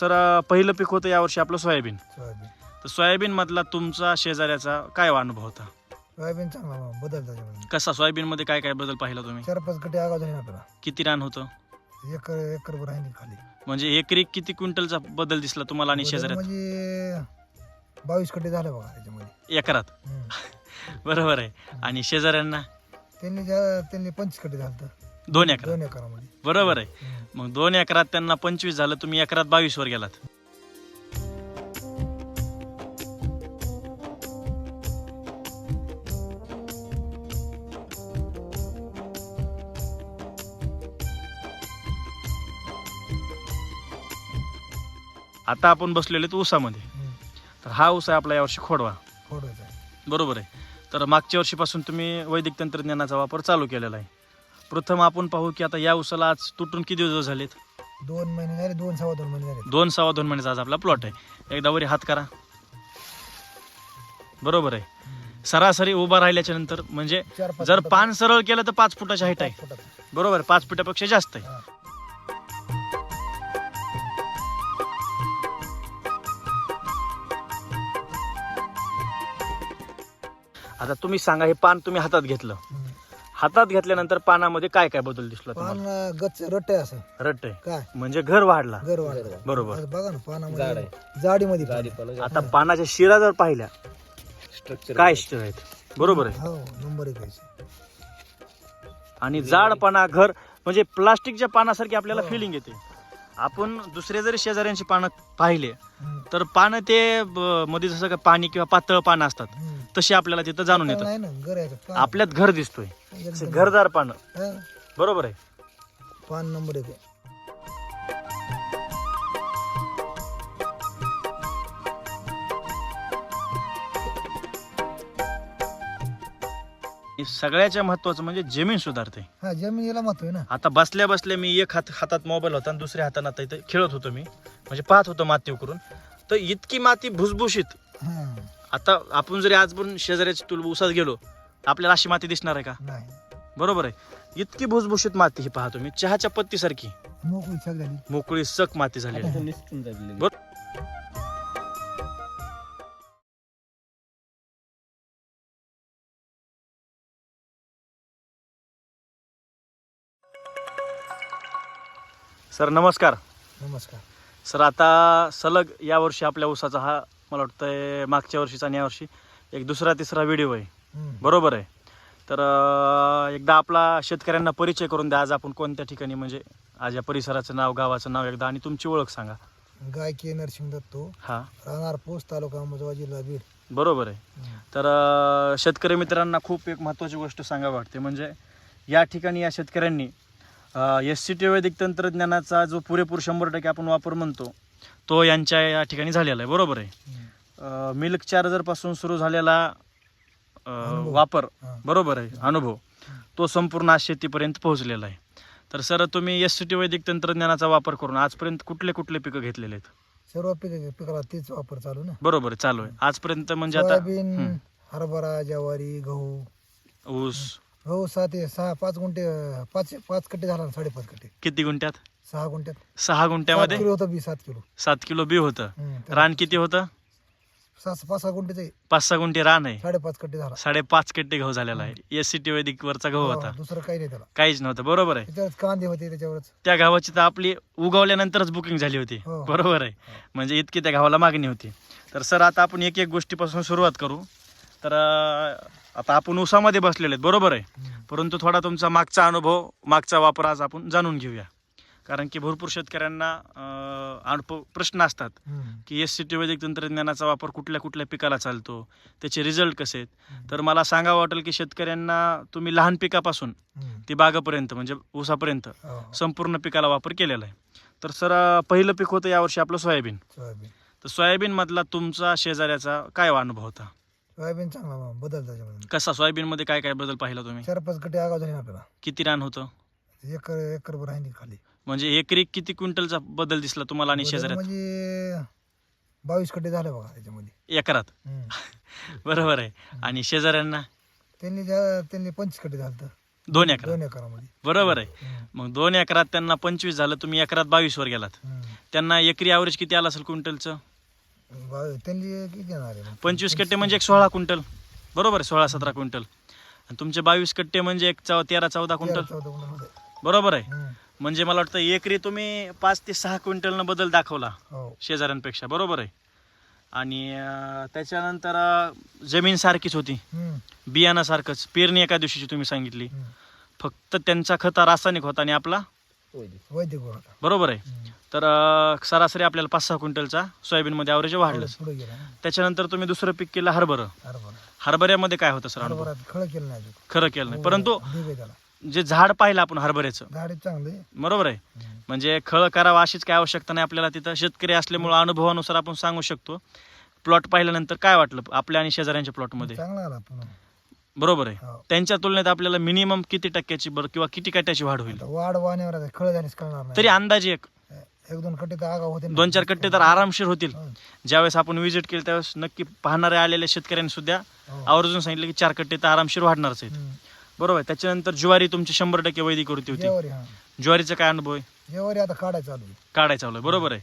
Sir पहिलं पीक होतं यावर्षी आपलं सोयाबीन. सोयाबीन. तर सोयाबीन मधला तुमचा शेजाऱ्याचा काय अनुभव होता? सोयाबीन चांगला बदल त्याच्यामध्ये. कसा? सोयाबीन मध्ये काय काय बदल पाहिला तुम्ही? चार पाच गटे आगाव झाले ना आपल्याला. किती रान होतं? एकर एकर भर आहे ना खाली. म्हणजे एकरी किती क्विंटलचा बदल दिसला तुम्हाला आणि बदल शेजाऱ्यात म्हणजे बावीस गटे झाले बघा त्याच्यामध्ये. एकरात? हम्म. बरोबर आहे. आणि शेजाऱ्यांना? त्यांनी ज्या त्यांनी पंचवीस गटे झालं दोन एकरात. दोन एकरामध्ये. बरोबर आहे. मग दोन एकरात त्यांना पंचवीस झालं तुम्ही एकरात बावीस वर गेलात. आता आपण बसलेले आहेत ऊसामध्ये. हम्म. तर हा ऊस आहे आपला यावर्षी खोडवा. आहे. बरोबर आहे. तर मागच्या वर्षीपासून तुम्ही वैदिक तंत्रज्ञानाचा वापर चालू केलेला आहे. प्रथम आपण पाहू की आता या ऊसाला आज तुटून किती दिवस झालेत? दोन महिने झाले दोन सव्वा दोन महिने झाले दोन सव्वा दोन महिन्याचा आज आपला प्लॉट आहे. एकदा वरी हात करा. बरोबर आहे. सरासरी उभा राहिल्याच्या नंतर म्हणजे चार पाच जर फुटाचं- पान सरळ केलं तर पाच फुटाची हाईट आहे. फुटाचं. बरोबर पाच फुटापेक्षा जास्त आहे. हा. आता तुम्ही सांगा हे पान तुम्ही हातात घेतलं. हम्म. हातात घेतल्यानंतर पानामध्ये काय काय बदल दिसला पान तुम्हाला? गच रट आहे असं. रट्ट. आहे काय? म्हणजे घर वाढला. घर वाढलं. बरोबर. आता बघा ना पानामध्ये जाडीमध्ये पान. आता पानाच्या शिरा जर पाहिल्या काय स्टर आहेत? बरोबर आहे. हो नंबर एक आहे. आणि जाड पाना घर म्हणजे प्लास्टिकच्या पानासारखी आपल्याला हो. फिलिंग येते. आपण दुसरे जरी शेजाऱ्यांची पानं पाहिले. तर पानं ते ब- मध्ये जसं का पाणी किंवा पातळ पानं असतात हम्म. तशी आपल्याला तिथं जाणून येतात आहे ना घर आहे पान. आपल्यात घर दिसतोय एकदम. घरदार पानं हा, बरोबर आहे पान नंबर एक सगळ्याच्या महत्वाचं म्हणजे जमीन सुधारते. हा जमिनीला महत्त्व आहे ना. आता बसल्या बसल्या मी एक हात हातात मोबाईल होता आणि दुसऱ्या हाताने आता इथे खेळत होतो मी. म्हणजे पाहत होतो माती उकरून तर इतकी माती भुसभुशीत. हा, आता आपण जरी आज पण शेजाऱ्याच्या तुल उसात गेलो तर आपल्याला अशी माती दिसणार आहे का? नाही. बरोबर आहे. इतकी भुसभुशीत माती ही पाहतो मी चहाच्या पत्तीसारखी. मोकळी छाक झाली. मोकळी सक माती झालेली. आहे. निसटून जाईल बर- सर नमस्कार. नमस्कार. सर आता सलग या वर्षी आपल्या ऊसाचा हा मला वाटतंय मागच्या वर्षीचा आणि या वर्षी एक दुसरा तिसरा व्हिडिओ आहे. बरोबर आहे. तर अं, एकदा आपला शेतकऱ्यांना परिचय करून द्या. आज आपण कोणत्या ठिकाणी म्हणजे आज या परिसराचं नाव गावाचं नाव एकदा आणि तुमची ओळख सांगा. गायकी नरसिंह दत्तो. हा. राहणार पोस्ट तालुका अंबाजोगाई जिल्हा बीड. बरोबर आहे. तर अं, शेतकरी मित्रांना खूप एक महत्त्वाची गोष्ट सांगावी वाटते. म्हणजे या ठिकाणी या शेतकऱ्यांनी एस सी टी वैदिक तंत्रज्ञानाचा जो पुरेपूर शंभर टक्के आपण वापर म्हणतो तो यांच्या या ठिकाणी झालेला आहे. बरोबर आहे. मिल्क चार्जरपासून सुरू झालेला. वापर. बरोबर आहे? अनुभव. तो संपूर्ण आज शेतीपर्यंत पोहोचलेला आहे. तर सर तुम्ही एस सी टी वैदिक तंत्रज्ञानाचा वापर करून आजपर्यंत कुठले कुठले पिकं घेतलेले आहेत? सर्व पिक पिकाला तेच वापर चालू ना? बरोबर चालू आहे. आजपर्यंत म्हणजे आता सोयाबीन. हरभरा ज्वारी गहू. ऊस. गहू सहा ते सहा पाच गुंठे अं, पाच पाच कट्टे झाला ना, साडेपाच कट्टे. किती गुंठ्यात? सहा गुंठ्यात. सहा सात गुंठ्यामध्ये किलो होतं बी सात किलो. सात किलो बी होतं. हम्म. तर रान किती होतं? सहा पाच सहा गुंठे पाच सहा गुंठे रान आहे. साडेपाच कट्टे झाला. साडेपाच कट्टे गहू झालेला आहे. एस सी टी वैदिक वरचा गहू हो, होता. दुसरं काही नाही त्याला. काहीच नव्हतं. बरोबर आहे. कांदे होते त्याच्यावरच. त्या गावाची तर आपली उगवल्यानंतरच बुकिंग झाली होती. हो. बरोबर आहे. म्हणजे इतकी त्या गावाला मागणी होती. तर सर आता आपण एक एक गोष्टीपासून सुरुवात करू. तर आता आपण उसामध्ये बसलेले आहेत. बरोबर आहे. परंतु थोडा तुमचा मागचा अनुभव मागचा वापर आज आपण जाणून घेऊया. कारण की भरपूर शेतकऱ्यांना प्रश्न असतात. की एस सी टी वैदिक तंत्रज्ञानाचा वापर कुठल्या कुठल्या पिकाला चालतो? त्याचे रिझल्ट कसे आहेत? तर मला सांगावं वाटेल की शेतकऱ्यांना तुम्ही लहान पिकापासून. ती बागापर्यंत म्हणजे ऊसापर्यंत हो, संपूर्ण पिकाला वापर केलेला आहे. तर सर पहिलं पीक होतं यावर्षी आपलं सोयाबीन. सोयाबीन. तर सोयाबीन मधला तुमचा शेजाऱ्याचा काय अनुभव होता? सोयाबीन चांगला बदल त्याच्यामध्ये. कसा? सोयाबीन मध्ये काय काय बदल पाहिला तुम्ही? चार पाच गटे आगाव झाले ना आपल्याला. किती रान होतं? एकर एकर भर आहे खाली. म्हणजे एकरी किती क्विंटलचा बदल दिसला तुम्हाला आणि बदल शेजाऱ्यात? म्हणजे बावीस कटे झाले बघा त्याच्यामध्ये. एकरात? हम्म. बरोबर आहे. आणि शेजाऱ्यांना? त्यांनी ज्या त्यांनी पंचवीस कटे झालं दोन एकरात. दोन एकरामध्ये. बरोबर आहे. मग दोन एकरात त्यांना पंचवीस झालं तुम्ही एकरात बावीसवर गेलात. हम्म. त्यांना एकरी ॲव्हरेज किती आलं असेल क्विंटलचं? बा- त्यांनी किती येणार आहे मग? पंचवीस कट्टे म्हणजे एक सोळा क्विंटल बरोबर आहे सोळा सतरा क्विंटल आणि तुमचे बावीस कट्टे म्हणजे एक चौ तेरा चौदा तेरा क्विंटल चौदा गुंठे होते. बरोबर आहे हम्म. म्हणजे मला वाटतं एकरी तुम्ही पाच ते सहा क्विंटलनं बदल दाखवला हो शेजाऱ्यांपेक्षा बरोबर आहे आणि अं, त्याच्यानंतर अं, जमीन सारखीच होती हम्म. बियाणं सारखंच पेरणी एका दिवशीची तुम्ही सांगितली हम्म. फक्त त्यांचा खता रासायनिक होता आणि आपला वैदिक गोळा होता. बरोबर आहे. तर अं, सरासरी आपल्याला पाच सहा क्विंटलचा सोयाबीनमध्ये ॲव्हरेज वाढलंच पुढे गेला. त्याच्यानंतर तुम्ही दुसरं पीक केलं हरभरं. हरभरा. हरभऱ्यामध्ये काय होतं सर अनुभव? हरभरात खळ केलं नाही अजून. खरं केलं नाही. परंतु देव आहे त्याला. जे झाड पाहिलं आपण हरभऱ्याचं झाडे चांगले. बरोबर आहे. म्हणजे खळ करावं अशीच काय आवश्यकता नाही आपल्याला तिथं. शेतकरी असल्यामुळं अनुभवानुसार आपण सांगू शकतो. प्लॉट पाहिल्यानंतर काय वाटलं आपल्या आणि शेजाऱ्यांच्या प्लॉटमध्ये? चांगला आला पुन्हा बरोबर आहे हो. त्यांच्या तुलनेत आपल्याला मिनिमम किती टक्क्याची बरं किंवा किती कट्ट्याची वाढ होईल आता वाढ वाण्यावर आता खळ झालीच कळणार नाही तरी अंदाजे एक एक दोन कट्टे तर आगाव होते. दोन चार कट्टे तर आरामशीर होतील हो. ज्यावेळेस आपण व्हिजिट केली त्यावेळेस नक्की पाहणारे आलेल्या शेतकऱ्यांनी सुद्धा हो. आवर्जून सांगितलं की चार कट्टे तर आरामशीर वाढणारच आहेत. बरोबर आहे त्याच्यानंतर ज्वारी तुमची शंभर टक्के वैदिक होती जेवारी हा ज्वारीचा काय अनुभव आहे जेवारी आता. काढायचा चालू आहे बरोबर आहे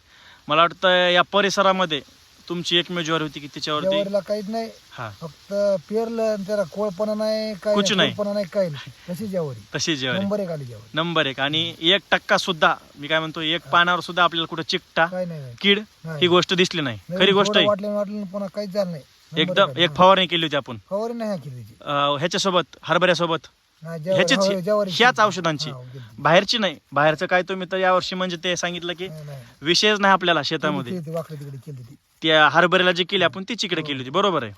मला वाटतं या परिसरामध्ये तुमची एकमेव ज्वारी होती की त्याच्यावरती जेवारीला काहीच नाही. हा. फक्त पेरलं आणि त्याला कोळपणा नाही कुछ नाही. कोळपणा नाही काही नाही. तशी जेवारी. तशी ज्वारी. नंबर एक आली जेवारी. नंबर एक. आणि एक टक्का सुद्धा मी काय म्हणतो एक पानावर सुद्धा आपल्याला कुठं चिकटा काय नाही. कीड नाही. ही गोष्ट दिसली नाही. खरी गोष्ट आहे. वाटलं वाटलं पुन्हा काहीच झालं नाही. नंबर एकदम आली. एक फवारणी केली होती आपण. फवारी नाही केली त्याची अं, ह्याच्यासोबत हरभऱ्यासोबत? ह्याचीच हो, ह्याच. औषधांची. हा. बाहेरची नाही. बाहेरचं काय तुम्ही तर यावर्षी म्हणजे ते सांगितलं की. विषयच नाही. आपल्याला शेतामध्ये. त्या हरभऱ्याला जे केली आपण ती चिकडे केली होती. बरोबर आहे.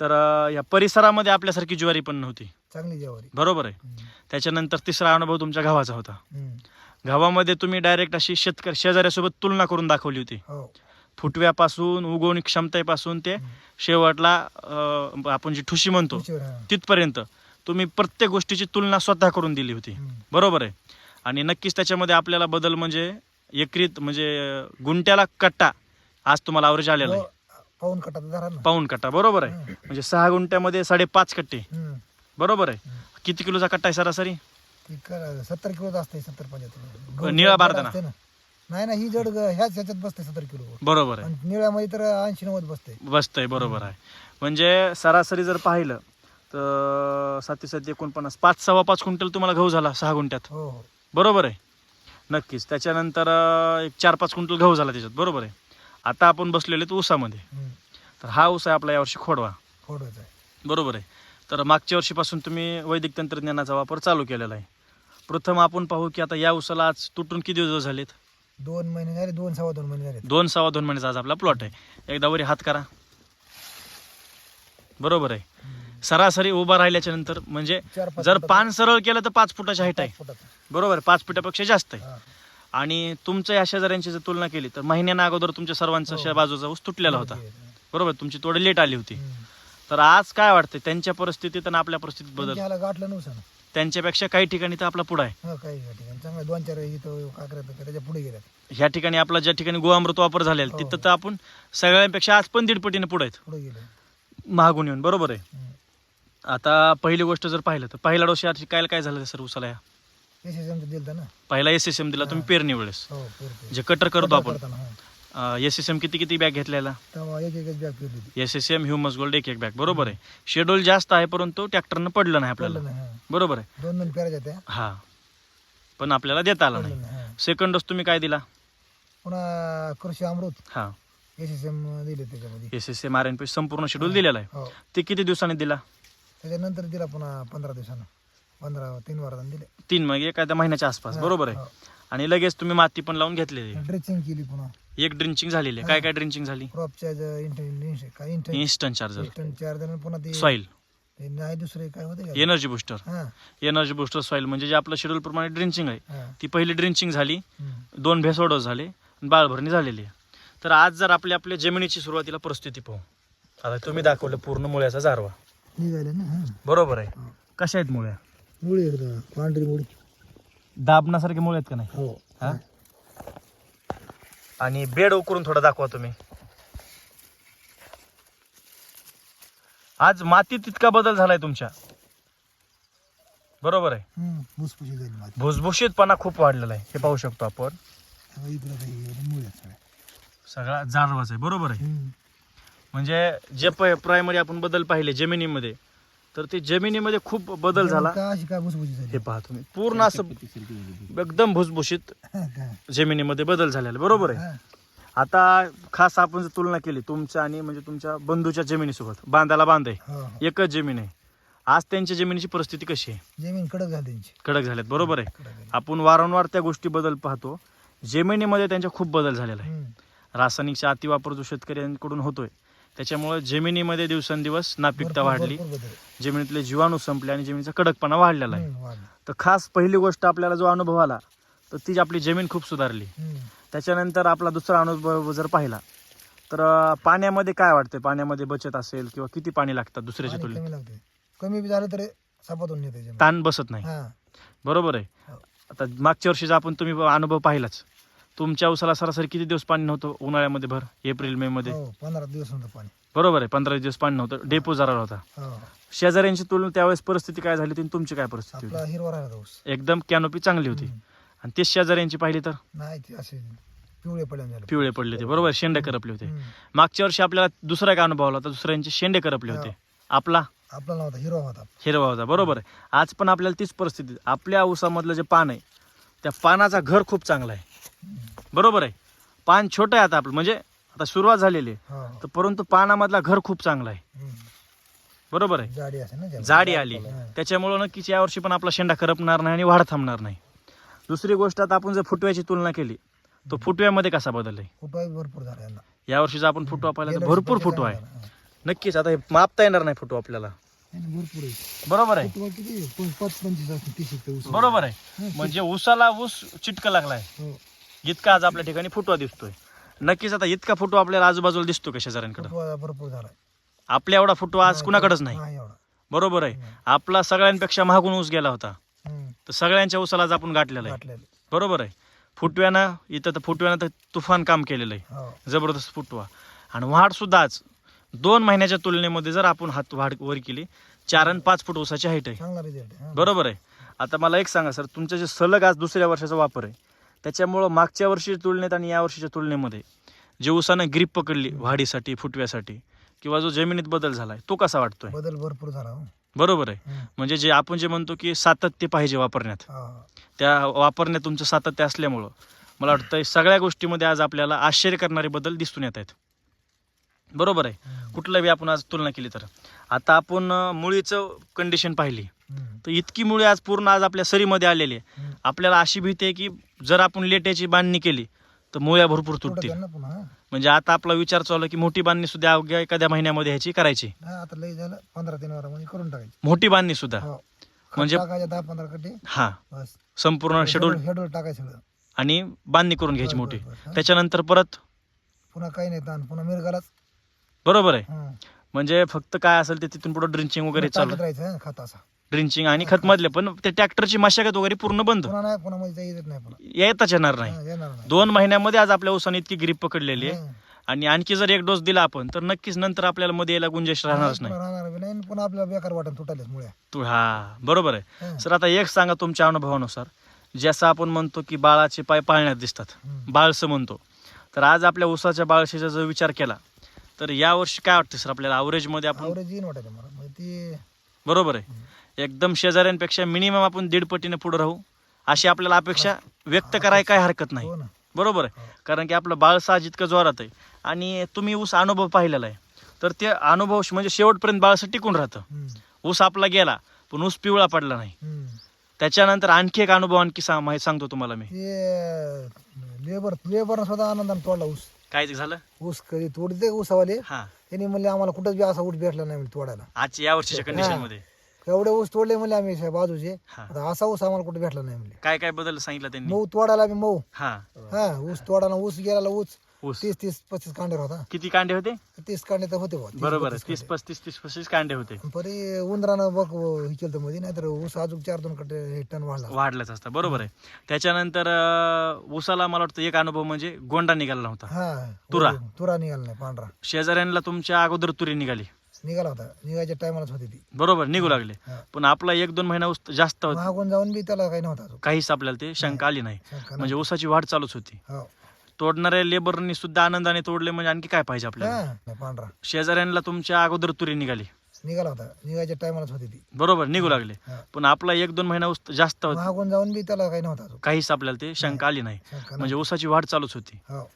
तर या परिसरामध्ये आपल्यासारखी ज्वारी पण नव्हती. चांगली जेवारी. बरोबर आहे. त्याच्यानंतर तिसरा अनुभव तुमच्या गव्हाचा होता. हम्म. गव्हामध्ये तुम्ही डायरेक्ट अशी शेतकरी शेजाऱ्यासोबत तुलना करून दाखवली होती. हो. फुटव्यापासून उगवणी क्षमतेपासून ते शेवटला आपण जी ठुशी म्हणतो हा. तिथपर्यंत. तुम्ही प्रत्येक गोष्टीची तुलना स्वतः करून दिली होती. बरोबर आहे? आणि नक्कीच त्याच्यामध्ये आपल्याला बदल म्हणजे एकरीत म्हणजे गुंट्याला कट्टा आज तुम्हाला आवरेज आलेला आहे. हो, पाऊन कटा तर धरा ना. पाऊन कट्टा बरोबर आहे. म्हणजे सहा गुंट्यामध्ये साडेपाच कट्टे. बरोबर आहे? किती किलोचा कट्टा आहे सरासरी? सत्तर किलोच असते सत्तर पंच्याहत्तर. निळा जड बारदाना. असते ना. नाही ना ही जड ह्याच ह्याच्यात बसते सत्तर किलो. बरोबर आहे. निळ्यामध्ये तर ऐंशी नव्वद बसते बसतंय बरोबर आहे. म्हणजे सरासरी जर पाहिलं तर साती साती एकोणपन्नास. पाच सव्वा पाच क्विंटल तुम्हाला गहू झाला सहा गुंठ्यात. हो हो. बरोबर आहे. नक्कीच. त्याच्यानंतर अं, एक चार पाच क्विंटल गहू झाला त्याच्यात. बरोबर आहे. आता आपण बसलेले तर ऊसामध्ये. हम्म. तर हा ऊस आहे आपला यावर्षी खोडवा. आहे. बरोबर आहे. तर मागच्या वर्षीपासून तुम्ही वैदिक तंत्रज्ञानाचा वापर चालू केलेला आहे. प्रथम आपण पाहू की आता या ऊसाला आज तुटून किती दिवस झालेत? दोन महिने झाले दोन सव्वा दोन महिने झाले दोन सव्वा दोन महिन्याचा आज आपला प्लॉट आहे. एकदा वरी हात करा. बरोबर आहे. सरासरी उभा राहिल्याच्या नंतर म्हणजे चार पाच जर फुटाचं- पान सरळ केलं तर पाच फुटाची हाईट आहे. फुटाचं. बरोबर पाच फुटापेक्षा जास्त आहे. हा. आणि तुमच्या या शेजाऱ्यांची जर तुलना केली तर महिन्याना अगोदर तुमच्या सर्वांचा हो. बाजूचा ऊस तुटलेला होता. बरोबर तुमची थोडी लेट आली होती. हम्म. तर आज काय वाटतं त्यांच्या परिस्थितीत आणि आपल्या परिस्थितीत बदल? गाठलं त्यांच्यापेक्षा काही ठिकाणी तर आपला पुढा आहे. हा काही काही ठिकाणी. चांगलं दोन चार इथं काकऱ्यात त्याच्या पुढे गेल्यात. ह्या ठिकाणी आपला ज्या ठिकाणी गोअमृत वापर झालेला हो. तिथं तर आपण सगळ्यांपेक्षा आज पण दीड पटीने पुढे आहेत. पुढे गेले. महागून येऊन. बरोबर आहे. हम्म. आता पहिली गोष्ट जर पाहिलं तर पहिला डोस या काय काय झालं सर उसाला या एस एस दिलं ना. पहिला एस एस एम दिला तुम्ही पेरणी वेळेस. हो पेरते. जे कटर करतो आपण. करताना, हा. एस एस एम किती किती बॅग घेतलेला? तेव्हा एक एकच बॅग पेरली होती. S S M humus gold एक एक बॅग बरोबर आहे. शेड्यूल जास्त आहे परंतु ट्रॅक्टरनं पडलं नाही आपल्याला. पडलं नाही हा. बरोबर आहे. दोन दोन पेरायच्या त्या. हा. पण आपल्याला देता आला पडलं नाही. नाही हा. सेकंड डोस तुम्ही काय दिला? पुन्हा कृषी अमृत. हा. एस एस एम दिले त्याच्यामध्ये. S S M R N P संपूर्ण शेड्यूल दिलेला आहे. हो. ते किती दिवसांनी दिला? त्याच्यानंतर दिला पुन्हा पंधरा दिवसानं. पंधरा तीन वारानं दिले. तीन मग एखाद्या महिन्याच्या आसपास बरोबर आहे. आणि लगेच तुम्ही माती पण लावून घेतलेली. आहे. ड्रेसिंग केली पुन्हा. एक ड्रिंचिंग झालेली आहे. काय काय ड्रिंचिंग झाली? क्रॉपच्या काय इंटर इन्स्टंट चार्जर पुन्हा ते सॉईल ते नाही दुसरे काय होते का? एनर्जी बुस्टर हा. एनर्जी बुस्टर सॉईल म्हणजे जे आपलं शेड्यूल प्रमाणे ड्रिंचिंग आहे. हा. ती पहिली ड्रिंचिंग झाली. हम्म. दोन भेसोड झाले आणि बाळभरणी झालेली आहे. तर आज जर आपल्या आपल्या जमिनीची सुरुवातीला परिस्थिती पाहू. आता तुम्ही दाखवलं पूर्ण मुळ्याचा जारवा. निघाले ना हा. बरोबर आहे. कशा आहेत मुळ्या? मुळी एकदा पांढरी मुळी. दाबण्यासारखे मुळे आहेत का नाही? हो. हा? आणि बेड उकरून थोडं दाखवा तुम्ही. आज मातीत इतका बदल झालाय तुमच्या. बरोबर आहे. हम्म, माती. भुसभुशीतपणा खूप वाढलेला आहे. हे पाहू शकतो आपण. इकडं काही मुळे सगळे. जाणवाच आहे. बरोबर आहे. म्हणजे जे प्रायमरी आपण बदल पाहिले जमिनीमध्ये तर ते जमिनीमध्ये खूप बदल झाला हे पहा तुम्ही पूर्ण असं एकदम भुसभुशीत? जमिनीमध्ये बदल झालेला. बरोबर आहे. आता खास आपण जर तुलना केली तुमच्या आणि म्हणजे तुमच्या बंधूच्या जमिनीसोबत बांधाला बांध आहे हो, हो. एकच जमीन आहे आज त्यांच्या जमिनीची परिस्थिती कशी आहे जमीन कडक झाली कडक झाल्यात बरोबर आहे. आपण वारंवार त्या गोष्टी बदल पाहतो जमिनीमध्ये त्यांच्या खूप बदल झालेला आहे. रासायनिकचा अतिवापर जो शेतकऱ्यांकडून होतोय त्याच्यामुळे जमिनीमध्ये दिवसेंदिवस नापिकता वाढली. जमिनीतले जीवाणू संपले आणि जमिनीचा कडकपणा वाढलेला आहे. तर खास पहिली गोष्ट आपल्याला जो अनुभव आला तर ती आपली जमीन खूप सुधारली. त्याच्यानंतर आपला दुसरा अनुभव जर पाहिला तर पाण्यामध्ये काय वाटतं पाण्यामध्ये बचत असेल किंवा किती पाणी लागतात दुसऱ्याच्या तुलनेत कमी झालं तरी. ताण बसत नाही बरोबर आहे हो. आता मागच्या वर्षीचा आपण तुम्ही अनुभव पाहिलाच तुमच्या उसाला सरासरी किती दिवस पाणी नव्हतं उन्हाळ्यामध्ये भर? एप्रिल मे मध्ये? हो पंधरा दिवस नव्हतं पाणी. बरोबर आहे पंधरा दिवस पाणी नव्हतं. डेपो जरा होता. हो. शेजाऱ्यांची तुलना त्यावेळेस परिस्थिती काय झाली होती आणि तुमची काय परिस्थिती आपला होती हिरवा राहिला ऊस. एकदम कॅनोपी चांगली होती. आणि तेच शेजाऱ्यांची पाहिली तर? नाही ते असे पिवळे पडले झाले पिवळे पडले होते. बरोबर शेंडे करपले होते. हम्म. मागच्या वर्षी आपल्याला दुसरा एक अनुभव आला होता. दुसऱ्यांचे शेंडे करपले होते. हो. आपला? आपला नव्हता हिरवा होता. हिरवा होता. बरोबर आहे. आज पण आपल्याला तीच परिस्थिती. आपल्या ऊसामधलं जे पान आहे त्या पानाचा घर खूप चांगला आहे. बरोबर आहे. पान छोटं आहे आता आपलं. म्हणजे आता सुरुवात झालेली आहे. हो. तर परंतु पानामधला घर खूप चांगला आहे. हम्म. बरोबर आहे. जाडी असे ना त्याला. जाडी आली. त्याच्यामुळं नक्कीच यावर्षी पण आपला शेंडा करपणार नाही आणि वाढ थांबणार नाही. दुसरी गोष्ट आता आपण जर फुटव्याची तुलना केली तर फुटव्यामध्ये कसा बदल आहे? भरपूर झाला यांना. यावर्षीचा आपण फुटवा पाहिला तर भरपूर फुटवा आहे. नक्कीच आता हे मापता येणार नाही फुटवा आपल्याला. यांना भरपूर आहे. बरोबर आहे. फुटवा किती? आहे? पण पाच पंचवीस असते तीस एक ऊस बरोबर आहे. म्हणजे ऊसाला ऊस चिटका लागलाय. हो. इतका आज आपल्या ठिकाणी फुटवा दिसतोय. नक्कीच आता इतका फुटवा आपल्याला आजूबाजूला दिसतो का शेजाऱ्यांकडे? फुटवा भरपूर झाला आपल्या एवढा फुटवा आज कुणाकडेच नाही. नाही एवढा. बरोबर आहे. आपला सगळ्यांपेक्षा महागून ऊस गेला होता. हम्म. तर सगळ्यांच्या ऊसाला आज आपण गाठलेला आहे. बरोबर आहे. फुटव्यानं इथं तर फुटव्यानं तर तुफान काम केलेलं आहे. हो. जबरदस्त फुटवा. आणि वाढ सुद्धा आज दोन महिन्याच्या तुलनेमध्ये जर आपण हात वाढ वर केली चार आणि पाच फूट ऊसाची हाईट आहे. चांगला रिझल्ट आहे. बरोबर आहे. आता मला एक सांगा सर तुमचं जे सलग आज दुसऱ्या वर्षाचा वापर आहे त्याच्यामुळं मागच्या वर्षीच्या तुलनेत आणि या वर्षीच्या तुलनेमध्ये जे ऊसानं ग्रीप पकडली वाढीसाठी फुटव्यासाठी किंवा जो जमिनीत बदल झालाय तो कसा वाटतोय बदल भरपूर झाला हो. बरोबर आहे. म्हणजे जे आपण जे म्हणतो की सातत्य पाहिजे वापरण्यात हो. त्या वापरण्यात तुमचं सातत्य असल्यामुळं मला वाटतं सगळ्या गोष्टीमध्ये आज आपल्याला आश्चर्य करणारे बदल दिसून येत आहेत बरोबर आहे हम्म. कुठलं बी आपण आज तुलना केली तर आता आपण अं, मुळीचं कंडिशन पाहिली हम्म. तर इतकी मुळे आज पूर्ण आज आपल्या सरीमध्ये आलेली आहे हम्म. आपल्याला अशी भीती आहे की जर आपण लेट्याची बांधणी केली तर मुळ्या भरपूर तुटत तुटतील. आहे ना पुन्हा हा. म्हणजे आता आपला विचार चालू की मोठी बांधणी सुद्धा अवघ्या एखाद्या महिन्यामध्ये ह्याची करायची. आता लई झालं पंधरा तीन वारामध्ये करून टाकायची. मोठी बांधणी सुद्धा. हो. म्हणजे- म्हणजे टाकायच्या दहा पंधरा हा. बस. संपूर्ण शेड्यूल शेड्यूल टाकायचं सगळं. आणि बांधणी करून घ्यायची मोठी. त्याच्यानंतर परत? पुन्हा काही नाही ताण पुन्हा मिरगालाच. बरोबर आहे. हं. म्हणजे फक्त काय असेल ते तिथून पुढे ड्रिंचिंग वगैरे पुन्हा चालू. टाकत राहायचं हं, खत असा ड्रिंचिंग आणि खत मधले पण ते ट्रॅक्टरची मशागत वगैरे पूर्ण बंद. पुन्हा नाही पुन्हा मध्ये येत नाही पुन्हा. येताच येणार नाही. हं, येणार नाही. दोन महिन्यामध्ये आज आपल्या ऊसाने इतकी ग्रीप पकडलेली आहे. आणि आणखी जर एक डोस दिला आपण तर नक्कीच नंतर आपल्याला मध्ये यायला गुंजाइश राहणारच नाही. राहणार बी नाही आणि पुन्हा आपल्याला बेकार वाटण तुटालेच मुळे तू हा बरोबर आहे. सर आता एक सांगा तुमच्या अनुभवानुसार. जसं आपण म्हणतो की बाळाचे पाय पाळण्यात दिसतात. हं. बाळसं म्हणतो. तर आज आपल्या ऊसाच्या बाळशीचा जर विचार केला तर या वर्षी काय वाटतं सर आपल्याला? आपण आवरेज येईन वाटायचं मला. म्हणजे ती बरोबर आहे. एकदम शेजाऱ्यांपेक्षा मिनिमम आपण दीड पटीने पुढे राहू. अशी आपल्याला अपेक्षा व्यक्त करायला काय हरकत नाही. हो बरोबर आहे. कारण की आपलं बाळसा जितकं जोरात आहे आणि तुम्ही ऊस अनुभव पाहिलेला आहे. तर ते अनुभव म्हणजे शेवटपर्यंत बाळसं टिकून राहतं. ऊस आपला गेला पण ऊस पिवळा पडला नाही. त्याच्यानंतर आणखी एक अनुभव आणखी माहिती सांगतो तुम्हाला मी. लेबर लेबर सुद्धा आनंदाने तोडला ऊस. काय झालं? ऊस कधी तोडते ऊसावाले? हा. त्यांनी म्हणले आम्हाला कुठंच बी असा ऊस भेटला नाही तोडायला. आजच्या या वर्षीच्या कंडिशनमध्ये. एवढे ऊस तोडले म्हणले आम्ही साहेब बाजूचे. हा. आता असा ऊस आम्हाला कुठे भेटला नाही म्हणले. काय काय बदल सांगितलं त्यांनी? मऊ तोडायला बी मऊ. हा. हा ऊस तोडायला ऊस गेला ऊस. ऊस. तीस तीस पस्तीस कांडे होता. किती कांडे होते? तीस कांडे तर होते बुवा, तीस बरोबर तीस पस्तीस तीस पस्तीस कांडे होते. परी उंदरानं बघ हे केलं मध्ये नाहीतर ऊस अजून चार दोन कट्टे हे टन वाढला वाढलाच असता. बरोबर आहे. त्याच्यानंतर अं, ऊसाला मला वाटतं एक अनुभव म्हणजे गोंडा निघाला नव्हता. हा. तुरा. तुरा निघाला नाही पांढरा. शेजाऱ्यांना तुमच्या अगोदर तुरी निघाली. निघाला होता. निघायच्या टायमालाच होती ती. बरोबर निघू लागले. हा. पण आपला एक दोन महिना ऊस जास्त होता. मागून जाऊन बी त्याला काही नव्हता अजून. काहीच आपल्याला ते शंका आली नाही. शंका म्हणजे ऊसाची वाढ चालूच होती. हो. तोडणाऱ्या लेबरनी सुद्धा आनंदाने तोडले म्हणजे आणखी काय पाहिजे आपल्याला? हा, पांढरा. शेजाऱ्यांना तुमच्या अगोदर तुरी निघाली. निघाला होता. निघायच्या टायमालाच होती ती. बरोबर निघू लागले. हा. पण आपला एक दोन महिना ऊस जास्त होता. मागून जाऊन बी त्याला काही नव्हता अजून. काहीच आपल्याला ते शंका आली नाही. शंका. म्हणजे ऊसाची वाढ चालूच होती. हो.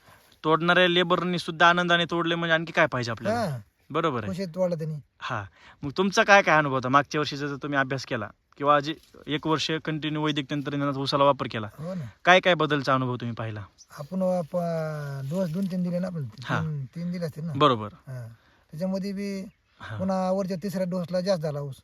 तोडणाऱ्या लेबरनी सुद्धा आनंदाने तोडले म्हणजे आणखी काय पाहिजे आपल्याला? हा. बरोबर आहे. खुशीत वाढलं त्यांनी. हा. मग तुमचा काय काय अनुभव होता? मागच्या वर्षीचा जर तुम्ही अभ्यास केला किंवा जे एक वर्ष कंटिन्यू वैदिक तंत्रज्ञानाचा ऊसाला वापर केला हो ना. काय काय बदलचा अनुभव तुम्ही पाहिला? आपण आप- डोस दोन तीन दिले ना आपण. हा. तीन तीन दिले असतील ना. बरोबर. हा. त्याच्यामध्ये बी हा. पुन्हा वरच्या तिसऱ्या डोसला जास्त झाला ऊस.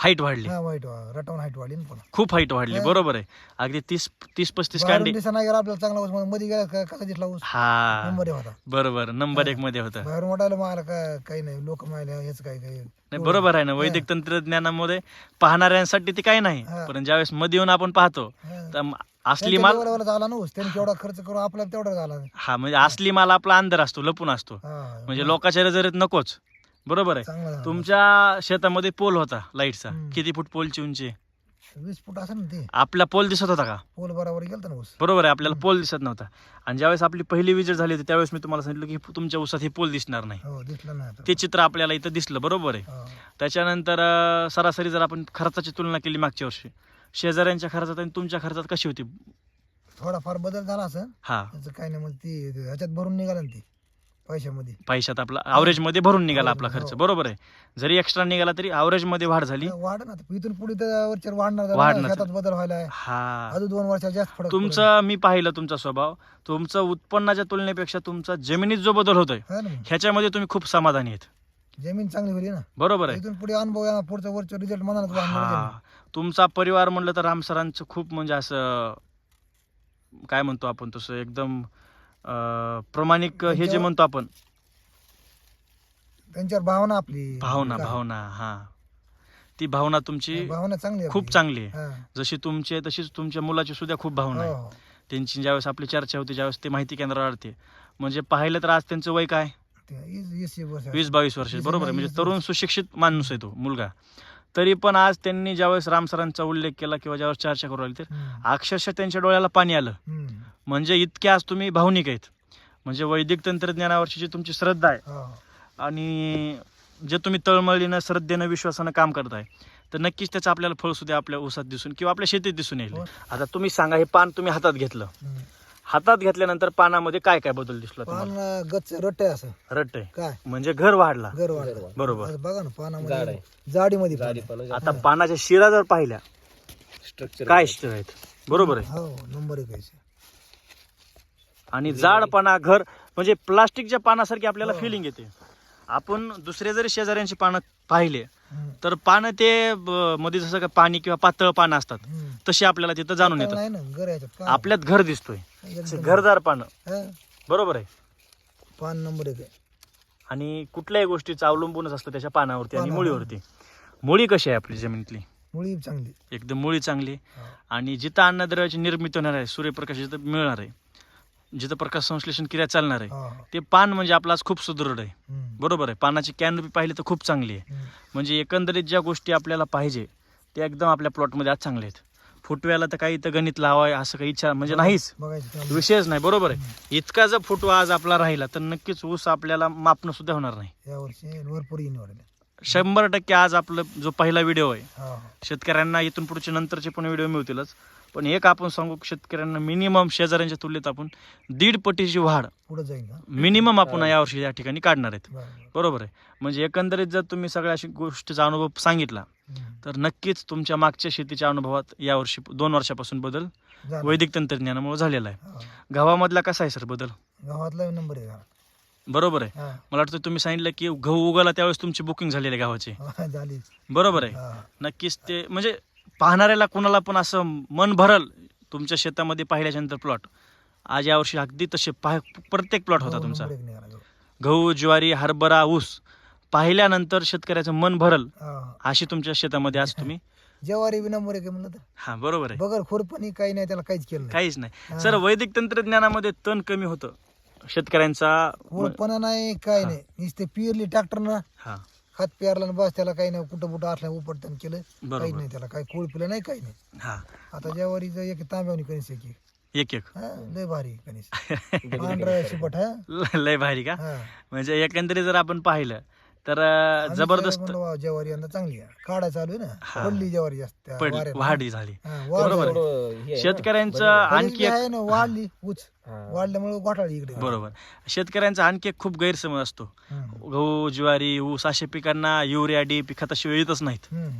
हाईट वाढली. हा वाईट वा- रटावून हाईट वाढली ना पुन्हा. खूप हाईट वाढली. बरोबर आहे. अगदी तीस तीस पस्तीस बाहेरून कांडे. दिसा नाही गेला आपल्याला चांगला ऊसमध्ये गेला का- कसा दिसला ऊस? हा. नंबर एक होता. बरोबर नंबर एक मध्ये होता. बाहेरून वाटायला मला काय काही नाही. लोक मायला हेच काही नाही बरोबर आहे ना. वैदिक तंत्रज्ञानामध्ये पाहणाऱ्यांसाठी ते काही नाही. हा. पण ज्यावेळेस मध्ये येऊन आपण पाहतो हा. तर म- असली त्यांच्या माल झाला ना ऊस. त्यांनी केवढा खर्च करून आपला तेवढा झाला. हा म्हणजे असली माल आपला अंदर असतो लपून असतो. हा. म्हणजे लोकांच्या नजरेत नकोच. बरोबर आहे. चांगला झाला. तुमच्या शेतामध्ये पोल होता लाईटचा. हम्म. किती फूट पोलची उंची? वीस फूट असं ना ते. आपला पोल दिसत होता का? पोल बरोबर गेलता ना ऊस. बरोबर आहे आपल्याला पोल दिसत नव्हता. आणि ज्यावेळेस आपली पहिली विजिट झाली होती त्यावेळेस मी तुम्हाला सांगितलं की तुमच्या ऊसात हे पोल दिसणार नाही. हो दिसलं नाही आता. ते चित्र आपल्याला इथं दिसलं बरोबर आहे. हो. त्याच्यानंतर अं, सरासरी जर आपण खर्चाची तुलना केली मागच्या वर्षी शेजाऱ्यांच्या खर्चात आणि तुमच्या खर्चात कशी होती? थोडाफार बदल झाला असं हा. त्याचं काही नाही मग ती ह्याच्यात भरून निघाला ना ती. पैशामध्ये पैशात आपला अवरेजमध्ये भरून निघाला आपला हो. खर्च बरोबर आहे जरी एक्स्ट्रा निघाला तरी अवरेजमध्ये वाढ झाली वाढ ना. इथून पुढे तर वाढणार जरा. वाढणार. शेतात बदल व्हायला आहे. हा अजून दोन वर्षात जास्त फरक तुमचं मी पाहिलं तुमचा स्वभाव तुमचं उत्पन्नाच्या तुलनेपेक्षा तुमचा जमिनीत जो बदल होतोय. है ना मग? ह्याच्यामध्ये तुम्ही खूप समाधानी आहेत जमीन चांगली होती ना बरोबर आहे इथून पुढे अनुभव येणार पुढचा वरचा रिझल्ट म्हणाल हा तुमचा परिवार म्हणलं तर राम सरांचं खूप म्हणजे असं काय म्हणतो आपण तसं एकदम प्रामाणिक हे जे म्हणतो आपण. त्यांच्यावर भावना आपली. भावना? भावना हा. ती भावना तुमची भावना चांगली आहे खूप आपली. चांगली आहे. हा. जशी तुमची आहे तशीच तुमच्या मुलाची सुद्धा खूप भावना आहे. हो. त्यांची ज्यावेळेस आपली चर्चा होती ज्यावेळेस ते माहिती केंद्रावर आलते म्हणजे पाहिलं तर आज त्यांचं वय काय? ते वीस- वीस वर्ष. वीस बावीस वर्ष वीस- बरोबर आहे. म्हणजे तरुण सुशिक्षित माणूस आहे तो मुलगा. तरी पण आज त्यांनी ज्यावेळेस राम सरांचा उल्लेख केला किंवा ज्यावेळेस चर्चा करू आली तर. अक्षरशः त्यांच्या डोळ्याला पाणी आलं. म्हणजे इतके आज तुम्ही भावनिक आहेत म्हणजे वैदिक तंत्रज्ञानावरची जी तुमची श्रद्धा आहे हो. आणि जे तुम्ही तळमळीनं श्रद्धेनं विश्वासानं काम करताय तर नक्कीच त्याचं आपल्याला फळ सुद्धा आपल्या ऊसात दिसून किंवा आपल्या शेतीत दिसून येईल हो. आता तुम्ही सांगा हे पान तुम्ही हातात घेतलं. हातात घेतल्यानंतर पानामध्ये काय काय बदल दिसला पान तुम्हाला गच आहे असं. रट्ट. आहे काय? म्हणजे घर वाढला. घर वाढलं. बरोबर. आता बघा ना पानामध्ये जाडीमध्ये पान आहे. आता पानाच्या शिरा जर पाहिल्या काय स्ट्रक्चर आहेत? बरोबर आहे. हो नंबर एक आहे. आणि जाड पाना घर म्हणजे प्लास्टिकच्या पानासारखी आपल्याला हो. फिलिंग येते. आपण दुसरे जरी शेजाऱ्यांची पानं पाहिले. तर पानं ते ब- मध्ये जसं का पाणी किंवा पातळ पानं असतात. तशी आपल्याला तिथं जाणून येतात. आहे ना घर याच्यात. काय? आपल्यात घर दिसतोय. असे घरदार पानं. हा. बरोबर आहे. पान नंबर एक आहे. आणि कुठल्याही गोष्टीचं अवलंबूनच असतं त्याच्या पानावरती आणि. मुळीवरती. मुळी कशी आहे आपली जमिनीतली? मुळी चांगली. एकदम मुळी चांगली. आणि जिथं अन्नद्रव्याची निर्मिती होणार आहे सूर्यप्रकाश जिथं मिळणार आहे. जिथं प्रकाश संश्लेषण क्रिया चालणार आहे. ते पान म्हणजे आपलं आज खूप सुदृढ आहे. बरोबर आहे. पानाची कॅनोपी पाहिली तर खूप चांगली आहे. म्हणजे एकंदरीत ज्या गोष्टी आपल्याला पाहिजे त्या एकदम आपल्या प्लॉटमध्ये आज चांगल्या आहेत. फुटव्याला तर काही तर गणित लावाय असं काही इच्छा म्हणजे नाहीच. विषयच नाही. बरोबर आहे. इतका जर फुटवा आज आपला राहिला तर नक्कीच ऊस आपल्याला मापणं सुद्धा होणार नाही. शंभर टक्के आज आपलं जो पहिला व्हिडिओ आहे शेतकऱ्यांना इथून पुढचे नंतरचे पण व्हिडिओ मिळतीलच. पण एक आपण सांगू शेतकऱ्यांना मिनिमम शेजाऱ्यांच्या तुलनेत आपण दीड पटीची वाढ पुढे जाईल मिनिमम आपण यावर्षी या ठिकाणी काढणार आहेत बरं, बरं. बरोबर आहे म्हणजे एकंदरीत जर तुम्ही सगळ्या अशी गोष्टीचा अनुभव सांगितला. तर नक्कीच तुमच्या मागच्या शेतीच्या अनुभवात यावर्षी दोन वर्षापासून बदल. वैदिक तंत्रज्ञानामुळे झालेला आहे. गव्हामधला कसा आहे सर बदल गावातला नंबर आहे. बरोबर आहे. मला वाटतं तुम्ही सांगितलं की गहू उगाला त्यावेळेस तुमची बुकिंग झालेली आहे गावाची बरोबर आहे. नक्कीच ते म्हणजे पाहणाऱ्याला कोणाला पण असं मन भरल तुमच्या शेतामध्ये पाहिल्याच्या नंतर प्लॉट आज यावर्षी अगदी तसे पाह प्रत्येक प्लॉट होता हो, तुमचा. गहू. ज्वारी हरभरा ऊस पाहिल्यानंतर शेतकऱ्याचं मन भरल. अशी तुमच्या शेतामध्ये आज तुम्ही जेवारी तर? हा बरोबर आहे. बगर खोरपणी काही नाही त्याला काहीच केलं नाही. काहीच नाही. सर वैदिक तंत्रज्ञानामध्ये तण कमी होतं. शेतकऱ्यांचा खोरपणा नाही काय. नाही. नुसते पिरली ट्रॅक्टरनं हा. खत पेरला आणि बस त्याला काही नाही कुठं कुठं असल्या उपटतन केलं. काही नाही त्याला काही कोळपिलं नाही काही नाही. हा. आता ज्यावारीचं एक तांब्यावनी कणीस एक एक एक. हा लय भारी कणीस. पांढरं शिपट हा. लय भारी का? हा. म्हणजे एकंदरीत जर आपण पाहिलं तर जबरदस्त ज्वारी यंदा चांगली आहे काढा चालू आहे हा. ना पडली ज्वारी जास्त त्या पड वाऱ्यात. वाढी झाली हा, वाढ बरोबर. आहे. शेतकऱ्यांचं पडली आणखी एक आहे ना वाढली उच वाढल्यामुळे घोटाळी इकडे बरोबर शेतकऱ्यांचा आणखी एक खूप गैरसमज असतो हम्म. गहू ज्वारी ऊस अशा पिकांना युरिया डीपी खताशिवाय येतच नाहीत हम्म.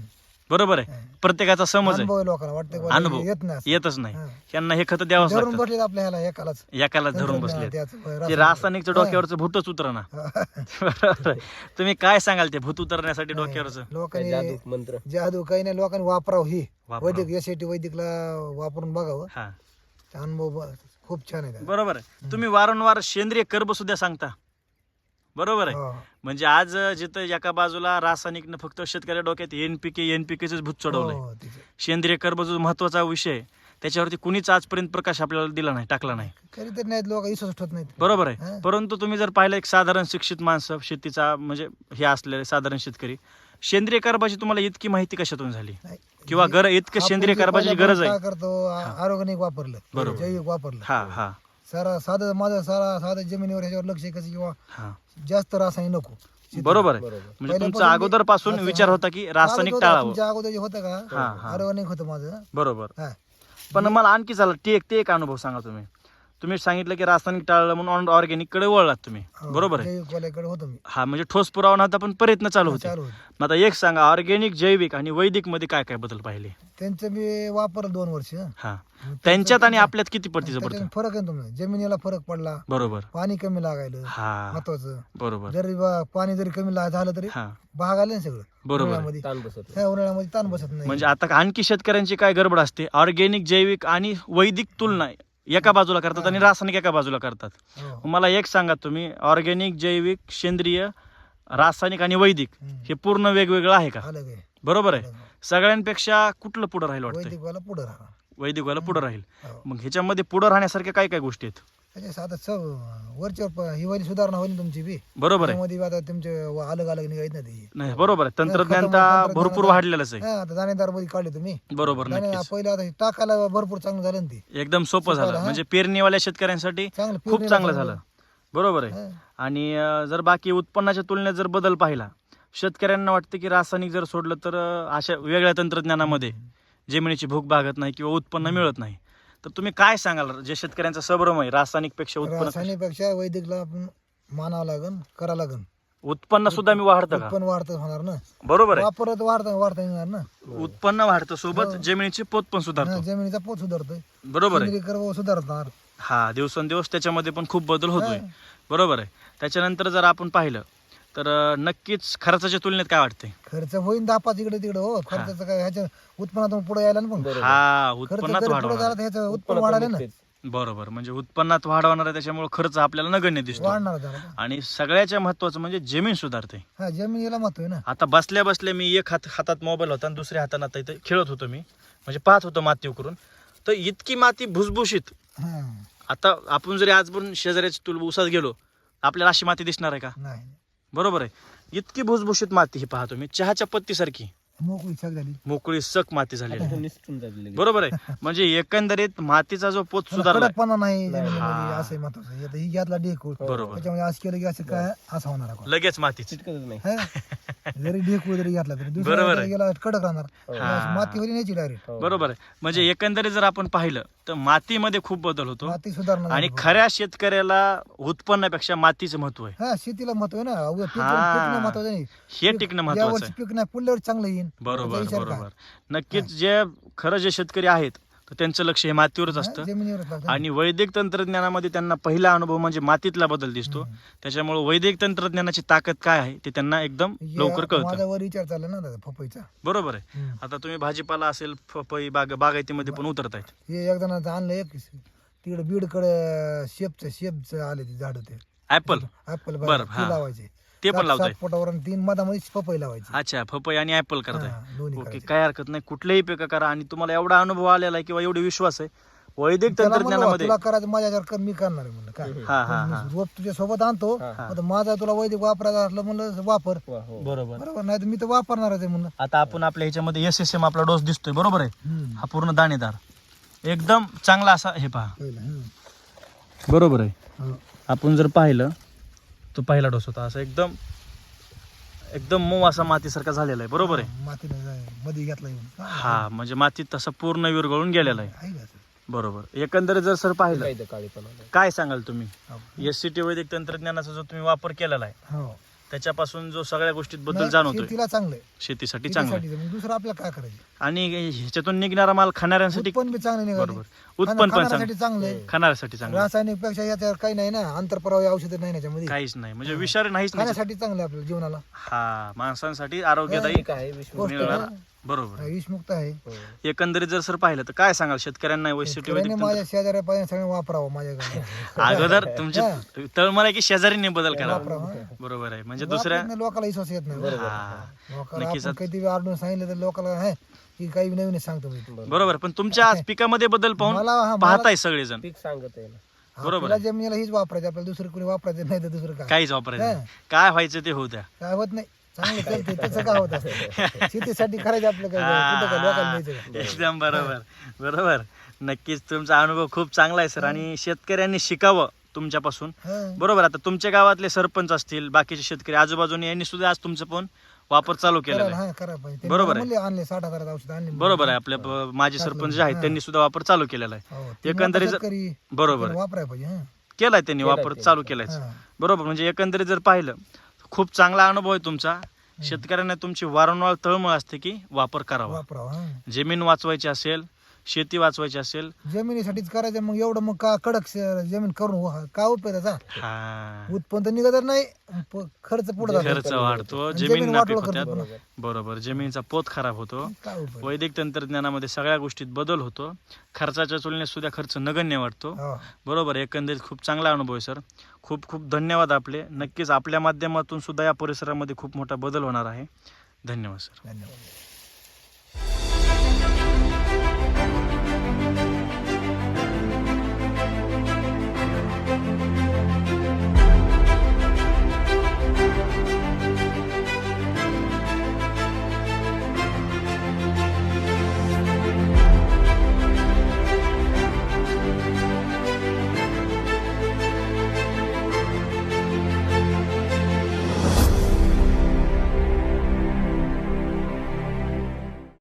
बरोबर आहे हा. प्रत्येकाचा समज आहे अनुभव आहे लोकांना वाटतं का अनुभव. येत नाही असं. येतच नाही हा. यांना हे खत द्यावंच धरून लागतं बसले आपल्या ह्याला एकालाच एकाला धरून बसले ते रासायनिक. रासायनिकचं डोक्यावरचं भूतच उतरना हा. बरोबर आहे. तुम्ही काय सांगाल ते भूत उतरण्यासाठी डोक्यावरचं लोकांनी मंत्र जादू काही नाही लोकांनी वापरावं ही वापरावं. वैदिक यासाठी वैदिकला वापरून बघावं हा अनुभव ब- खूप छान आहे त्याचा. बरोबर आहे तुम्ही वारंवार सेंद्रिय कर्ब सुद्धा सांगता बरोबर आहे. हो. म्हणजे आज जिथं एका बाजूला रासायनिकनं फक्त शेतकऱ्या डोक्यात एनपीके एनपीकेच भूत चढवलंय. हो, तिचं. सेंद्रिय कर्ब जो महत्त्वाचा विषय त्याच्यावरती कुणीच आजपर्यंत प्रकाश आपल्याला दिला नाही टाकला नाही. लोक ठेवत बरोबर आहे. परंतु तुम्ही जर पाहिलं एक साधारण शिक्षित माणसं शेतीचा म्हणजे हे असलेले साधारण शेतकरी सेंद्रिय कर्बाची तुम्हाला इतकी माहिती कशातून झाली. किंवा गर इतकं सेंद्रिय पहिल्या गरज आहे. ऑर्गॅनिक वापरलं बरोबर. वापरलं. हा हा. सारा साधं माझं सारा साधं जमिनीवर ह्याच्यावर लक्ष आहे कसं किंवा हा. जास्त रासायनिक नको. बरोबर आहे. बरोबर. म्हणजे तुमचा अगोदरपासून असं, विचार. होता की रासायनिक अगोदर टाळावं. तुमच्या अगोदर जे होतं हा, का हा. ऑर्गॅनिक होतं माझं. बरोबर. हा. पण मला आणखी ते एक ते एक अनुभव सांगा तुम्ही. तुम्ही सांगितलं की रासायनिक टाळलं म्हणून ऑर्गॅनिककडे वळलात तुम्ही. हो, बरोबर आहे? होतो मी. हा म्हणजे ठोस पुरावा नव्हता पण प्रयत्न चालू होते. चालू होतं. मग आता एक सांगा ऑर्गॅनिक जैविक आणि वैदिकमध्ये काय काय बदल पाहिले? त्यांचं मी वापरलं दोन वर्ष. हं. हा त्यांच्यात आणि आपल्यात किती त्याच्यात पडतं? फरक आहे जमिनीला फरक पडला. बरोबर. पाणी कमी लागायलं. हा. महत्वाचं. बरोबर. जरी बा- पाणी जरी कमी ला- झालं तरी हा. भाग आले ना सगळं. बरोबर. उन्हाळ्यामध्ये. ताण बसत उन्हाळ्यामध्ये ताण बसत नाही. म्हणजे आता आणखी शेतकऱ्यांची काय गडबड असते? ऑर्गॅनिक जैविक आणि वैदिक तुलना एका बाजूला करतात आणि रासायनिक एका बाजूला करतात. हो. मला एक सांगा तुम्ही ऑर्गॅनिक जैविक सेंद्रिय रासायनिक आणि वैदिक. हे पूर्ण वेगवेगळं आहे का? बरोबर आहे. सगळ्यांपेक्षा कुठलं पुढं राहील वाटतंय? वैदिक वाला पुढे राहा. वैदिक वाला पुढं राहील. हो. मग ह्याच्यामध्ये पुढं राहण्यासारख्या काय काय गोष्टी आहेत? त्याच्या साधा वरच्यावर प- हिवाळी सुधारणा होईल तुमची बी. बरोबर आहे. त्यामध्ये बी आता तुमचे अलग अलग निघायत ना ते. नाही बरोबर आहे. तंत्रज्ञान तर भरपूर वाढलेलंच आहे. हा, आता दाणेदारमध्ये काढले तुम्ही. बरोबर दाणे नक्कीच. पहिले आता हे टाकायला भरपूर चांगलं झालं ना ते. एकदम सोपं झालं. म्हणजे पेरणीवाल्या शेतकऱ्यांसाठी चांगलं खूप पेरणीला चांगलं झालं. बरोबर आहे. आणि अं, जर बाकी उत्पन्नाच्या तुलनेत जर बदल पाहिला शेतकऱ्यांना वाटतं की रासायनिक जर सोडलं तर अं, अशा वेगळ्या तंत्रज्ञानामध्ये जमिनीची भूक भागत नाही किंवा उत्पन्न मिळत नाही. तर तुम्ही काय सांगाल? जे शेतकऱ्यांचा सबरम आहे रासायनिकपेक्षा उत्पन्न रासायनिकपेक्षा वैदिकला आपण मानावं लागन करा लागन. उत्पन्न सुद्धा मी वाढतं का? उत्पन्न वाढत होणार ना. बरोबर आहे. वापरत वाढता वाढता येणार ना. उत्पन्न वाढतं सोबत जमिनीची पोत पण हा, सुधारतो जमिनीचा पोत सुधारतोय. बरोबर आहे. सेंद्रिय सुधारणार. हा दिवसेंदिवस त्याच्यामध्ये पण खूप बदल होतोय. बरोबर आहे. त्याच्यानंतर जर आपण पाहिलं तर नक्कीच खर्चाच्या तुलनेत काय वाटतंय? खर्च होईन दहा पाच इकडे तिकडे हो. खर्चाचं काय ह्याच्या उत्पन्नातून पुढे यायला ना पण. हा खर्च उत्पन्नात पुढे तर ह्याचं उत्पन्न वाढायला ना. बरोबर म्हणजे उत्पन्नात वाढवणार आहे त्याच्यामुळे खर्च आपल्याला नगण्य दिसतो. वाढणार झाला का? आणि सगळ्याच्या महत्वाचं म्हणजे जमीन सुधारते. हा जमिनीला महत्त्व आहे ना. आता बसल्या बसल्या मी एक हात हातात मोबाईल होता आणि दुसऱ्या हाताने आता इथे खेळत होतो मी. म्हणजे पाहत होतो माती उकरून. तर इतकी माती भुसभुशीत. हा. आता आपण जरी आज पण शेजाऱ्याची तुल उसात गेलो आपल्याला अशी माती दिसणार आहे का? नाही. बरोबर आहे. इतकी भुसभुशीत माती ही पाहा तुम्ही. चहाच्या पत्तीसारखी. मोकळी सग झाली. मोकळी सक माती झालेली. आहे. निसटून जाते बरोबर आहे. म्हणजे एकंदरीत मातीचा जो पोत सुधारला कडकपणा नाही जमिनीमध्ये हा. असं आहे महत्वाचं. आता ही घातला ढेकूळ बरोबर. त्याच्यामध्ये असं केलं की असं काय असं होणार आपण लगेच मातीच. चिटकतच नाही. हा? जरी ढेकूळ जरी घातला तरी बरोबर. गेला कडक राहणार. हा. न्यायची डायरेक्ट बरोबर आहे. म्हणजे एकंदरीत जर आपण पाहिलं तर मातीमध्ये खूप बदल होतो. माती सुधारणा आणि झाली. खऱ्या शेतकऱ्याला उत्पन्नापेक्षा मातीचं महत्त्व आहे. हा शेतीला महत्त्व आहे ना. उगा पीक- हा. पिकणं महत्वाचं नाही हे टिकणं या महत्वाचं वर्षी आहे. पीक नाही पुढल्या वर्षी चांगलं येईल बरोबर त्याचा विचार बरोबर. नक्कीच जे खरं जे शेतकरी आहेत तर त्यांचं लक्ष हे मातीवरच हा, असतं. जमिनीवरच. आणि वैदिक तंत्रज्ञानामध्ये त्यांना पहिला अनुभव म्हणजे मातीतला बदल दिसतो. त्याच्यामुळे वैदिक तंत्रज्ञानाची ताकद काय आहे ते त्यांना एकदम हे लवकर माझा कळतं. वर विचार चालला ना दादा पपईचा. बरोबर आहे. आता तुम्ही भाजीपाला असेल फपई बाग बागायतीमध्ये पण उतरतायत. हे एकदा आणलं एक तिकडे बीडकडे शेपचं शेपचं आले ते झाड ते. ऍपल ऍपल बरं, हा. लावायचे. ते पण सात- लावताय? सात फुटावर आणि तीन मधामध्ये पपई लावायची. अच्छा फपई आणि ऍपल करताय. हा, दोन्ही ओके करायचे. काय हरकत नाही. कुठल्याही पिकं करा आणि तुम्हाला एवढा अनुभव आलेला आहे किंवा एवढे विश्वास आहे वैदिक त्याला म्हणलं, तंत्रज्ञानामध्ये तुला करायचं माझ्या कर मी करणार आहे म्हणलं. काय? हा हा हा. रोप तुझ्या सोबत आणतो आता माझा तुला वैदिक वापरायचा असलं म्हणलं वापर. बरोबर. बरोबर नाही तर मी तर वापरणारच आहे म्हणलं. आता आपण आपल्या ह्याच्यामध्ये एस एस एम आपला डोस दिसतोय बरोबर आहे. हा पूर्ण दाणेदार. एकदम चांगला असा हे पहा. पहिलं, हं. बरोबर आहे. हो. आपण जर पाहिलं तो पहिला डोस होता. असं एकदम एकदम मऊ असा मातीसारखा झालेला आहे. बरोबर आहे? जाय- मध्ये घेतला येऊन. हा. म्हणजे मातीत तसा पूर्ण विरघळून गेलेला आहे. आहे का ते? बरोबर. एकंदरीत जर सर पाहिलं काय सांगाल तुम्ही. एस सी टी वैदिक तंत्रज्ञानाचा जो तुम्ही वापर केलेला आहे हो. त्याच्यापासून जो सगळ्या गोष्टीत बद्दल नाही, जाणवतोय. शेतीला चांगलं आहे. शेतीसाठी चांगलं आहे. शेतीसाठी दुसरं आपल्याला काय करायचं? आणि ह्याच्यातून निघणारा माल खाणाऱ्यांसाठी उत्पन्न बी चांगलं निघाले. बरोबर. उत्पन्न पण चांगलं. खाण्यासाठी चांगलं आहे. खाणाऱ्यासाठी चांगलं रासायनिकपेक्षा याच्यावर काही नाही ना. आंतरपरावी औषध नाही याच्यामध्ये. काहीच नाही. म्हणजे विषारी नाहीच नाही. खाण्यासाठी चांगलं आहे आपल्या जीवनाला. हा माणसांसाठी आरोग्यदायी गोष्ट मिळणारा. आहे. बरोबर विषमुक्त आहे. एकंदरीत जर सर पाहिलं तर काय सांगाल? शेतकऱ्यांना वैशिष्ट्य शेतकऱ्यांनी वैदिक माझ्या शेजाऱ्या पाहिजे सगळं वापरावं माझ्याकडे तंत्र- अगोदर तुमचे तळमळा की शेजारीने बदल करा. वापरावं बरोबर आहे. म्हणजे दुसऱ्या वापरण्यात लोकांना विश्वास येत नाही. हा. लोकांना नक्कीच. आपण काहीतरी आरडून सांगितलं तर लोकांना आहे की काही नवीन सांगतो मी. बरोबर. पण तुमच्या आज पिकामध्ये बदल पाहून मला हा मला पाहताय सगळेजण. आपल्याला जमिनीला हीच वापरायची आपल्याला दुसरं कोणी वापरायचं नाही तर दुसरं काय? काहीच वापरायचं नाही. काय व्हायचं ते होऊ द्या. काय होत नाही. चांगलं चालते त्याचं काय होत असतं शेतीसाठी करायचं आपलं काय कुठं काय लोकांना द्यायचं का? एकदम बरोबर बरोबर. नक्कीच तुमचा अनुभव खूप चांगला आहे सर. आणि शेतकऱ्यांनी शिकावं तुमच्यापासून. हं. बरोबर आता तुमच्या गावातले सरपंच असतील बाकीचे शेतकरी आजूबाजूने यांनी सुद्धा आज तुमचं पण वापर चालू केलेला करायला आहे. हा करा पाहिजे बरोबर म्हणले आणले साठ हजाराचं औषध आणले बरोबर आहे आपले प- माजी सरपंच जे आहेत त्यांनी सुद्धा वापर चालू केलेला आहे. हो, ते एकंदरीत शेतकरी बरोबर. आहे. वापरायला पाहिजे हं. केलाय त्यांनी वापर चालू केलाय. हा. बरोबर म्हणजे एकंदरीत जर पाहिलं खूप चांगला अनुभव आहे तुमचा. शेतकऱ्यांना तुमची वारंवार तळमळ असते की वापर करावा. वापरावं. जमीन वाचवायची असेल शेती वाचवायची असेल. जमिनीसाठीच करायचं मग एवढं मग का कडक श- जमीन करून वा- का उपयोग त्याचा हा. उत्पन्न तर निघत नाही प- खर्च पुढे खर्च वाढतो जमीन नापीक बरोबर. जमिनीचा पोत खराब होतो. काय उपयोग वैदिक तंत्रज्ञानामध्ये सगळ्या गोष्टीत बदल होतो. खर्चाच्या तुलनेत सुद्धा खर्च नगण्य वाटतो. हो. बरोबर एकंदरीत खूप चांगला अनुभव आहे सर. खूप खूप धन्यवाद आपले. नक्कीच आपल्या माध्यमातून सुद्धा या परिसरामध्ये खूप मोठा बदल होणार आहे. धन्यवाद सर. धन्यवाद.